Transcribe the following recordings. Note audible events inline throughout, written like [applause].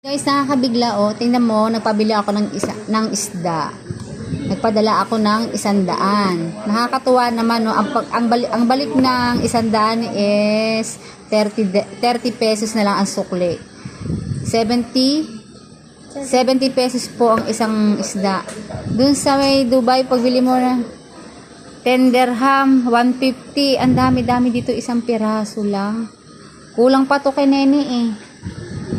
Guys, nakakabigla oh. Tingnan mo, nagpabili ako ng isa ng isda. Nagpadala ako ng isandaan. Nakakatuwa naman no. Ang, pag, ang, balik, ang balik ng isandaan is 30, de- 30 pesos na lang ang sukli. 70 70 pesos po ang isang isda. Dun sa may Dubai, pagbili mo na 10 dirham, 150. Ang dami-dami dito, isang piraso lang. Kulang pa to kay Nene eh.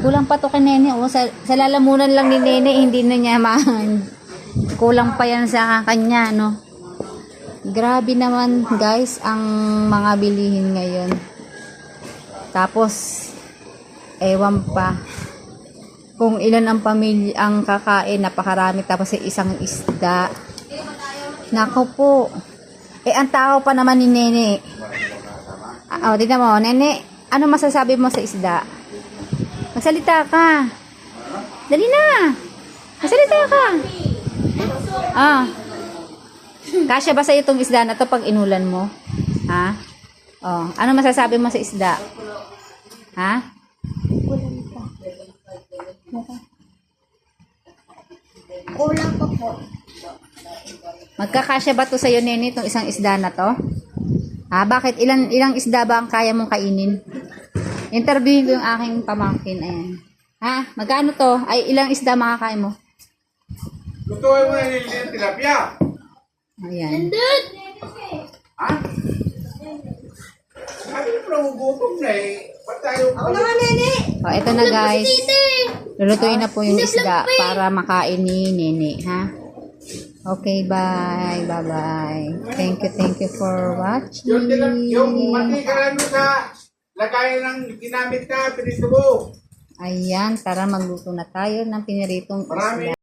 Kulang pa to kay Nene. Oh, sa, sa lalamunan lang ni Nene, hindi na niya ma... [laughs] Kulang pa yan sa kanya, no? Grabe naman, guys, ang mga bilihin ngayon. Tapos, ewan pa. Kung ilan ang pamilya ang kakain, napakarami. Tapos sa isang isda. Nako po. Eh, ang tao pa naman ni Nene. Ah, oh, tignan mo, Nene, ano masasabi mo sa isda? Magsalita ka. Dali na. Magsalita ka. Ah. Kasya ba sa itong isda na to pag inulan mo? Ha? Oh, ano masasabi mo sa isda? Ha? Kulang pa po. Magkakasya ba to sa iyo, Nene, itong isang isda na to? Ha? Bakit? Ilan, ilang isda ba ang kaya mong kainin? Interviewin ko yung aking pamangkin. Ayan. Ha? Magkano to? Ay, ilang isda makakain mo? Lutuin mo na yung tilapia. Ayan. Ha? Sabi mo na gugutom na eh. Ba't tayo? Ako na nga, nene. O, eto na guys. Tite. Lulutuin na po yung isda para makain ni Nene, ha? Okay, bye. Bye-bye. Thank you, thank you for watching. Yung, yung mati ka lang doon sa lagayan ng ginamit ka, pinito mo. Ayan, tara magluto na tayo ng piniritong Marami isda.